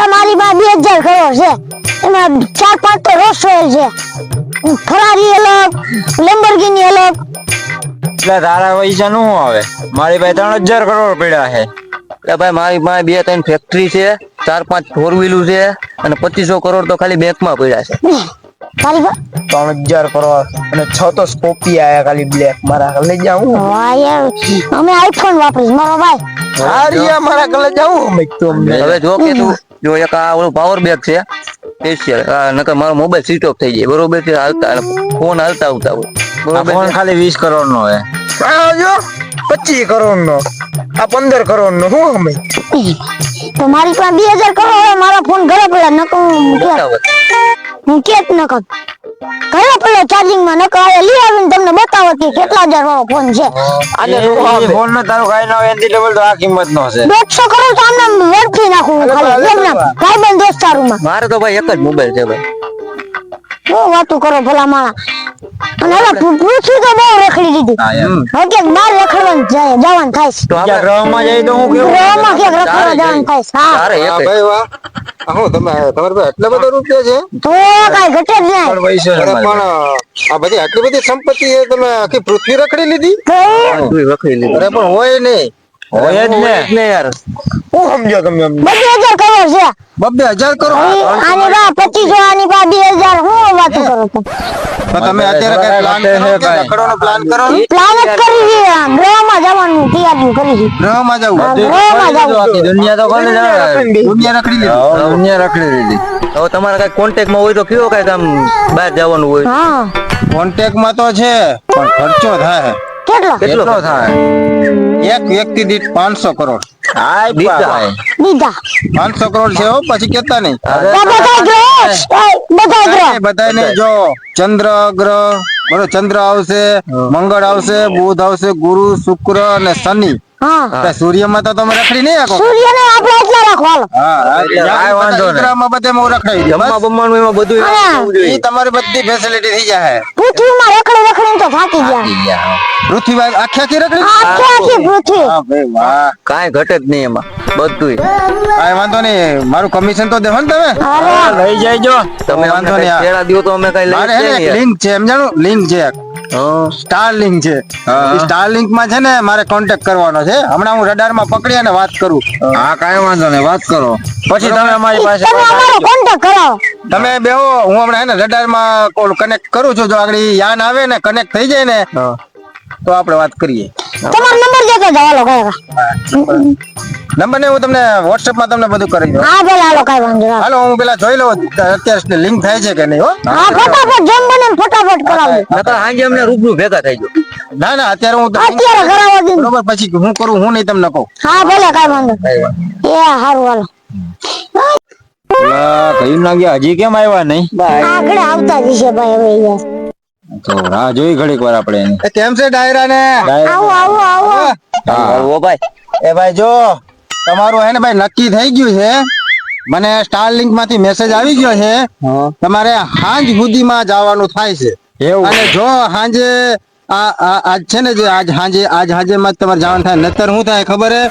એટલે મારી પાસે બે હજાર કરોડ છે. એમાં ચાર પાંચ તો રોસ રોયલ છે. ફરારી અલગ લેમ્બોર્ગિની અલગ. એટલે તારા પૈસા નું આવે? મારી પાસે ત્રણ હજાર કરોડ પડ્યા છે. એટલે ભાઈ મારી પાસે બે ત્રણ ફેક્ટરી છે ચાર પાંચ ફોર વ્હીલું છે અને પચીસો કરોડ તો ખાલી બેંકમાં પડ્યા છે. ત્રણ હજાર કરોડ અને છ તો સ્કોપી આયા ખાલી બ્લેક મારા કલે જાઉં અમે આઈફોન વાપરીશ. મારો ભાઈ. હારિયા મારા કલે જાઉં અમે તો હવે જો કે તું જો એક આ ઓલું પાવર બેગ છે સ્પેશિયલ નકર મારો મોબાઈલ સ્વિચ ઓફ થઈ જાય. બરોબર છે હાલતા ફોન હાલતા આવતા હોય. બરોબર ફોન ખાલી વીસ કરોડ નો હોય આ જો પચીસ કરોડ નો આ પંદર કરોડ નો શું અમે તો મારી પાસે બે હજાર કરોડ હોય મારા ફોન ઘરે પડ્યા નકર હું કે હું કેત નકર. ઘરે પેલો ચાર્જિંગમાં નકો આવે લઈ આવીને તમને બતાવો કે કેટલા હજાર વાળો ફોન છે. ફોન નો તારો કાઈ નો હોય લેવલ તો આ કિંમત નો છે દોઢસો કરોડ તો આમને વેડફી નાખું ખાલી એમ ના ભાઈ બંધ ભાઈબંધ દોસ્તારોમાં. મારે તો ભાઈ એક જ મોબાઈલ છે ભાઈ. શું વાતું કરો ભલા માણા. અને હવે પૃ- તો બહુ રખડી દીધી. હા એમ. હવે ક્યાંક બહાર રખડવાનું જાય જવાનું થાય તો આપણે ગ્રહમાં જઈએ તો હું કેવું? ગ્રહમાં ક્યાંક રખડવા જવાનું થાય હા. તારે વાહ. હું તમે તમારી પાસે એટલા બધા રૂપિયા છે? તો કાંઈ ઘટે જ નહીં. પણ પૈસો છે પણ આ બધી આટલી બધી સંપત્તિ છે તમે આખી પૃથ્વી રખડી લીધી. અરે પણ હોય નહીં. હોય જ ને. હોય જ ને યાર. હું સમજો તમે અમને હજાર કરોડ છે બબ્બે હજાર કરો. આની બા પચીસો આની બા બે હજાર. હું વાતું કરો તો તમે અત્યારે કઈ પ્લાન કરો કે કાંઈ. રખડવાનો પ્લાન કરો? પ્લાન જ કરી છે ગ્રહમાં જવાનું તૈયારી કરી છે. ગ્રહમાં જવું. ગ્રહમાં જવું. આખી દુનિયા તો કોને જાણે? દુનિયા રખડી લીધી. દુનિયા રખડી દીધી હવે તમારા કઈ કોન્ટેક્ટમાં હોય તો કયો કઈ કામ બહાર જવાનું હોય? હા. કોન્ટેક્ટમાં તો છે પણ ખર્ચો થાય. કેટલો? કેટલો થાય? એક વ્યક્તિ દીઠ પાંચસો કરોડ. હાય દીધા. પાંચસો કરોડ છે હો પછી કેતા નહીં. બધાને જો ચંદ્ર ગ્રહ બરોબર ચંદ્ર આવશે મંગળ આવશે બુધ આવશે ગુરુ શુક્ર અને શનિ. હા. સૂર્યમાં તો તમે રખડી નહીં શકો સૂર્યને આપણે એટલા રાખો હા એટલે વાંધો નહીં. બધે હું રખડાવી દઉં. જમવા બમવાનું એમાં બધું. ઈ તમારી બધી ફેસિલિટી થઈ જાય. પૃથ્વીમાં રખડી રખડી તો થાકી ગયા. પૃથ્વી આખી આખી રખડી? આખી આખી પૃથ્વી. હા ભાઈ વાહ. કાંઈ ઘટે જ નહીં એમાં બધુંય. કાઈ વાંધો નહીં. મારું કમિશન તો દેવો ને તમે? લઈ જાયજો. તમે વાંધો નહીં, કેળા દિયો તો અમે કઈ લઈ મારે લિંક છે એમ જાણો? લિંક છે એક. સ્ટાર લિંક છે. હા. માં છે ને મારે કોન્ટેક્ટ કરવાનો છે. હમણાં હું રડારમાં પકડી અને વાત કરું. હા કાંઈ વાંધો નહીં વાત કરો. પછી તમે અમારી પાસે તમે અમારો કોન્ટેક્ટ કરાવો તમે બેહો હું હમણાં હે ને રડારમાં કોલ કનેક્ટ કરું છું. જો આગળ યાન આવે ને કનેક્ટ થઈ જાય ને તો આપણે વાત કરીએ. તમારો નંબર દેતો જવાલો હાલો કાંઈ નંબર ને હું તમને વોટ્સએપમાં તમને બધું કરી દઉં. હા પેલા હાલો કાંઈ વાંધો હાલો હું પેલા જોઈ લઉં અત્યારે લિંક થાય છે કે નહીં હો? હા ફટાફટ જેમ બને ફટાફટ કરાવો નકર સાંજે અમને રૂબરૂ ભેગા થઈ જાઓ. ના ના અત્યારે હું અત્યારે કરાવો દે બરોબર પછી હું કરું હું નહીં તમને કહું. હા ભલે કાંઈ વાંધો એ હારું હાલો. ઓલા કયું ના ગયા હજી કેમ આવ્યા નહીં? આગળ આવતા જશે ભાઈ હવે યાર તો રાહ જોઈ ઘડીક વાર આપણે કેમ છે ડાયરા ને આવો આવો. આવો આવો ભાઈ. એ ભાઈ જો. તમારું હે ને ભાઈ નક્કી થઈ ગયું છે. મને સ્ટાર લિંકમાંથી મેસેજ આવી ગયો છે. તમારે હાંજ સુધીમાં જવાનું થાય છે. એવું. અને જો હાંજે આ આ- આજ છે ને જે આજ હાંજે આજ હાંજે માં તમારે જવાનું થાય. નતર શું થાય ખબર હે?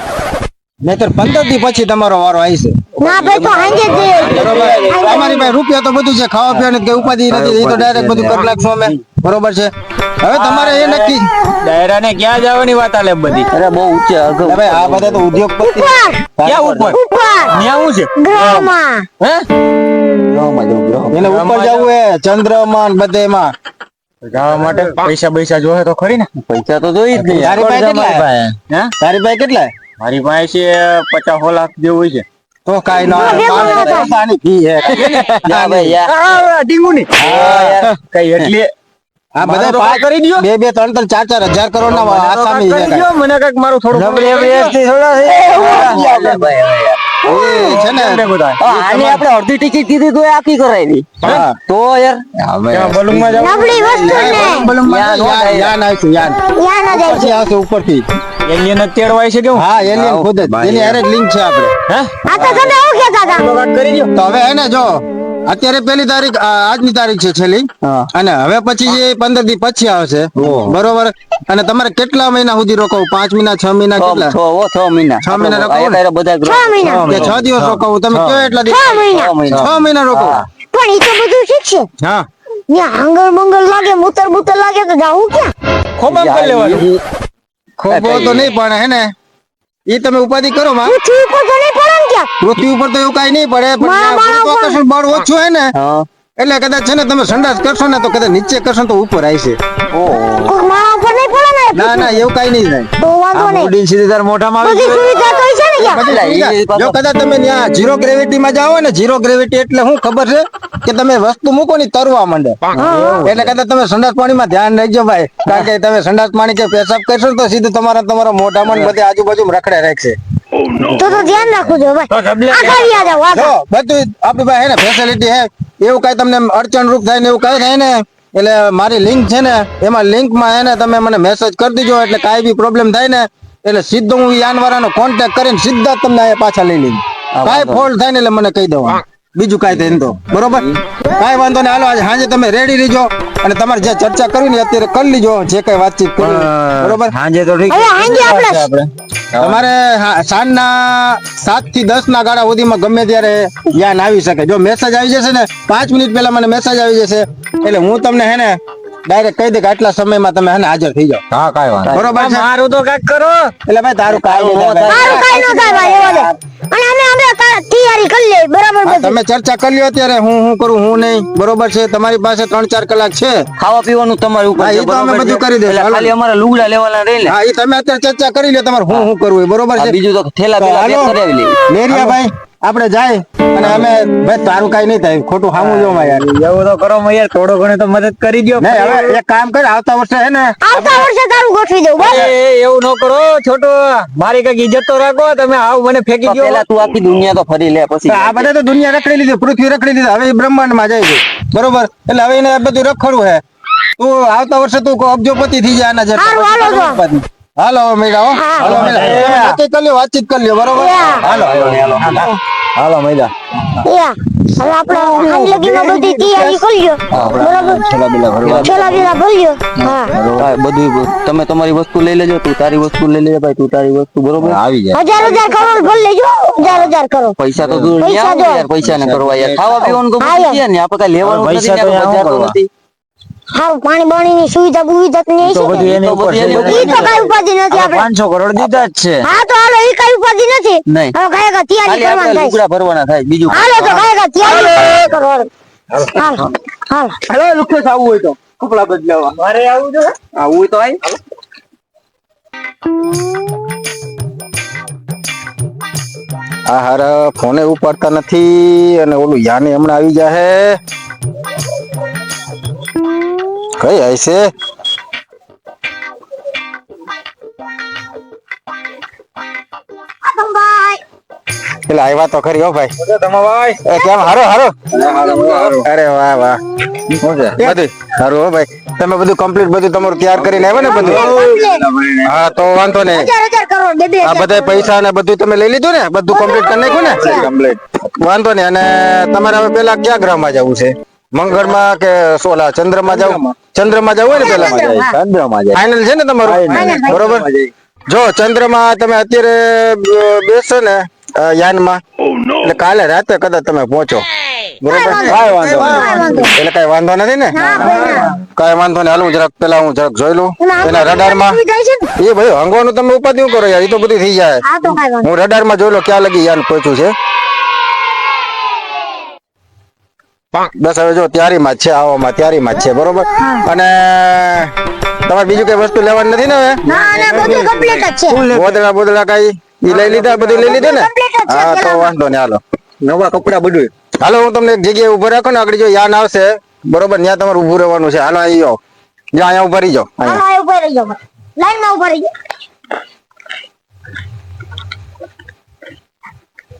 નતર પંદર દી પછી તમારો વારો આવી છે ના ભાઈ તો હાંજે જ બરોબર. અમારી રૂપિયા તો બધું છે. ખાવા પીવાનું ઉપાધિ નથી. એ તો ડાયરેક્ટ બધું કરી નાખશું અમે. બરોબર છે? હવે તમારે એ નક્કી ડાયરા ને ક્યાં જવાની વાત આલે બધી? અરે બહુ ઊંચે અઘ હવે આ બધા તો ઉદ્યોગપતિ ક્યાં ઉપર ન્યા હું છે? ગ્રહમાં. હે? એને ઉપર જવું હે ચંદ્રમાન બધેમાં જવા માટે પૈસા પૈસા જોહે તો ખરી ને? પૈસા તો જોઈ જ નહીં તારી પાસે કેટલા હે? હે? તારી પાસે કેટલા મારી પાસે છે પચાસ લાખ જેવું હોય છે. તો કાઈ ના પૈસાની ફી હે. ના ભાઈ યાર. આ ડીંગુની. કઈ એટલી આ બધા તો કરી દ્યો. બે બે ત્રણ ત્રણ ચાર ચાર હજાર કરોડ ના આસામી છે મને કંઈક મારું થોડું નબળી એમએસથી થોડા છે. અલે ભાઈ હવે. યાર. એ છે ને. બધા હા, આની આપણે અડધી ટિકિટ કીધી તો એ કરાવી. તો યાર. ત્યાં બલૂનમાં જાવ. નબળી વસ્તુ ને યાન બલૂનમાં યાન યાન યાન યાન યા ના આવશે ઉપરથી. એલિયન તેડવાય છે કેવું હા? એલિયન ખુદ જ. એની હારે લિંક છે આપણે હે? આ તો તમે હું કહેતા હતા. કરી દ્યો. તો હવે હે ને જો અત્યારે પેલી તારીખ આજની તારીખ છે છેલ્લી. અને હવે પછી જે પંદર દી પછી આવશે. બરોબર? અને તમારે કેટલા મહિના સુધી રોકાવું? પાંચ મહિના છ મહિના છ કેટલા? છ મહિના. છ મહિના બધા છ દિવસ રોકાવું? તમે કયો એટલા દિવસ છ મહિના. રોકાવું. પણ એ તો બધું શીખશે હા. ત્યાં આંગળ મંગળ લાગે મૂતર બુતર લાગે તો જાવું ક્યાં? ખોબામ કરી લેવાનું. ખોબો તો નહીં પણ હે ને? એ તમે ઉપાધિ કરો માં. તો નહીં પડે પૃથ્વી ઉપર તો એવું કઈ નહીં પડે પણ માં, માં, બળ ઓછું હોય ને એટલે કદાચ છે ને તમે સંડાસ કરશો ને તો કદાચ નીચે કરશો તો ઉપર આવશે મારા ઉપર નહીં પડે ને? ના ના એવું કઈ નહીં થાય. તો વાંધો નહીં. ઉડીને સીધી તાર મોઢામાં આવી બધી સુવિધા તો છે ને જો કદાચ તમે ત્યાં ઝીરો ગ્રેવિટી માં જાઓ ને ઝીરો ગ્રેવિટી એટલે શું ખબર છે? કે તમે વસ્તુ મૂકો ને તરવા માંડે. એટલે કદાચ તમે સંડાસ પાણીમાં ધ્યાન રાખજો ભાઈ. કારણ કે તમે સંડાસ પાણી કે પેશાબ કરશો તો સીધું તમારા તમારા મોઢામાં ને બધે આજુબાજુ રખડે રાખશે. તો તો ધ્યાન રાખવું જોઈએ ભાઈ. આગળ યાદ આવો જો બધું આપણી પાસે હે ને ફેસિલિટી હે એવું કઈ તમને અડચણ રૂપ થાય ને એવું કઈ થાય ને એટલે મારી લિંક છે ને એમાં લિંકમાં હે ને તમે મને મેસેજ કરી દીજો એટલે કાઈ બી પ્રોબ્લેમ થાય ને એટલે સીધો હું યાનવારાનો કોન્ટેક્ટ કરીને સીધા તમને પાછા લઈ લઈ કાઈ ફોલ્ટ થાય ને એટલે મને કહી દઉં બીજું કાંઈ તેમ તો બરોબર? કાંઈ વાંધો નહીં. હાલો આજે સાંજે તમે રેડી રહેજો. અને તમારે જે ચર્ચા કરવી ને અત્યારે કરી લીજો. જે કઈ વાતચીત કરવી. બરોબર? હાંજે તો ઠીક આપણે તમારે હા, સાંજના સાતથી દસ ના ગાળા સુધીમાં ગમે ત્યારે યાન આવી શકે. જો મેસેજ આવી જશે ને પાંચ મિનિટ પહેલા મને મેસેજ આવી જશે. એટલે હું તમને હે ને ડાયરેક્ટ કહી દે કે આટલા સમયમાં તમે હને હાજર થઈ જાઓ. હા કાઈ વાંધો બરોબર છે? મારું તો કાક કરો. એટલે ભાઈ તારું કાઈ નહીં થાય. મારું કાંઈ ન થાય ભાઈ એવા અને અમે અમે તૈયારી કરી લઈએ બરાબર તમે ચર્ચા કરી લ્યો અત્યારે હું હું કરું હું નહીં. બરોબર છે? તમારી પાસે ત્રણ ચાર કલાક છે. ખાવા પીવાનું તમારી ઉપર છે, બરાબર અમે બધું કરી. એટલે ખાલી અમારે લુગડા લેવાના રહી ને. હા એ તમે અત્યારે ચર્ચા કરી લ્યો તમારે હું હું કરવું બરોબર છે? બીજું તો થેલા પેલા કરી લે મેરિયા ભાઈ. આપણે જાય અને અમે ભાઈ તારું કઈ નહીં થાય ખોટું સામું જો યાર એવું તો કરો મેં યાર થોડો ઘણો તો મદદ કરી દો નહીં હવે એક કામ કર આવતા વર્ષે હે ને આવતા વર્ષે તારું ગોઠવી દઉં એ, એ, એવું ન કરો છોટો મારી કંઈક ઇજ્જત તો રાખો તમે આવ મને ફેંકી દો પેલા તું આખી દુનિયા તો ફરી લે પછી આ બધા તો દુનિયા રખડી લીધી પૃથ્વી રખડી લીધી હવે બ્રહ્માંડમાં જાય છે. બરોબર? એટલે હવે એને બધું રખડવું હે. તું આવતા વર્ષે તું કોઈ અબજોપતિ થઈ જાય આના જેટલો. હાલો મેડા. હાલો મેળા. તમે કરી લ્યો, વાતચીત કરી લ્યો બરોબર? હાલો હાલો હાલો હવે આપણે બધી તૈયારી કરી બરાબર? બીલા હા, બધું તમે તમારી વસ્તુ લઈ લેજો તું તારી વસ્તુ લઈ લેજો ભાઈ તું તારી વસ્તુ બરોબર? આવી જાય. હજાર હજાર કરોડ ભરી લેજો હજાર હજાર કરો પૈસા તો તું પૈસા ને કરવા યાર. ખાવા પીવાનું તો બધું ને આપણે કઈ લેવાનું પૈસા તો નથી. પાણી બાણીની સુવિધા બુવિધા તો નહીં છે બધું ને? એની ઉપર છે તો કઈ ઉપાધિ નથી આપણે. પાંચસો કરોડ દીધા જ છે. હા તો હાલો ઈ કઈ ઉપાધિ નથી. હવે કઈ કઈ તૈયારી કરવાની થાય. લુગડા ભરવાના થાય બીજું હાલો તો કઈ કઈ તૈયારી કરો હાલો હાલો. હાલો લુખેશ આવવું હોય તો કપડા બદલાવા મારે આવું છે? આવું હોય તો આય. આ હાર ફોને ઉપાડતા નથી અને ઓલું યાને હમણાં આવી જાય કઈ છે? આવ્યા તો ખરી હો ભાઈ. તમે ભાઈ? એ કેમ? હારો હારો. અરે વાહ વાહ. બધું સારું હો ભાઈ. તમે બધું કમ્પ્લીટ બધું તમારું તૈયાર કરીને આવ્યા ને બધું? હા તો વાંધો નહીં. આ બધા પૈસા ને બધું તમે લઈ લીધું ને? બધું કમ્પ્લીટ કરી નાખ્યું ને? કમ્પ્લીટ વાંધો નહીં. અને તમારે હવે પેલા ક્યાં ગ્રહમાં જવું છે? મંગળમાં કે સોલા? ચંદ્રમાં જવું? ચંદ્રમાં જવું હોય ને પેલા ચંદ્રમાં જાય ફાઇનલ છે ને તમારું? બરોબર? જો ચંદ્રમાં તમે અત્યારે બેસો ને યાનમાં. એટલે કાલે રાતે કદાચ તમે પહોંચો. બરોબર? કાંઈ વાંધો એટલે કઈ વાંધો નથી ને? કઈ વાંધો નહીં. હાલ હું જરાક પેલા હું જરાક જોઈ લઉં. એના રડારમાં માં એ ભાઈ હંગવાનું તમે ઉપાધિ કરો યાર? એ તો બધું થઈ જાય. હું રડારમાં જોઈ લો ક્યાં લગી યાન પહોંચ્યું છે. બસ હવે જો તૈયારીમાં છે આવવામાં તૈયારીમાં છે બરોબર? અને તમારે બીજું કઈ વસ્તુ લેવાની નથી ને હવે? ના ના બધું કમ્પ્લીટ જ છે. બોદડા બોદડા કઈ? ઈ લઈ લીધા બધું લઈ લીધું ને? જ હા તો વાંધો ને હાલો. નવા કપડા બધું હાલો હું તમને એક જગ્યાએ ઊભો રાખો ને આગળ જો યાન આવશે. બરોબર ત્યાં તમારે ઉભું રહેવાનું છે. હાલો અહીં આવો. જ્યાં અહીંયા ઊભા રહી જાઓ અહીંયા. ઊભા રહી જાઓ. લાઈનમાં ઊભા રહી જાઓ.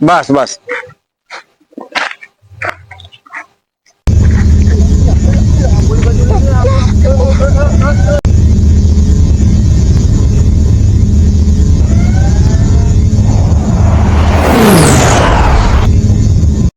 બસ બસ.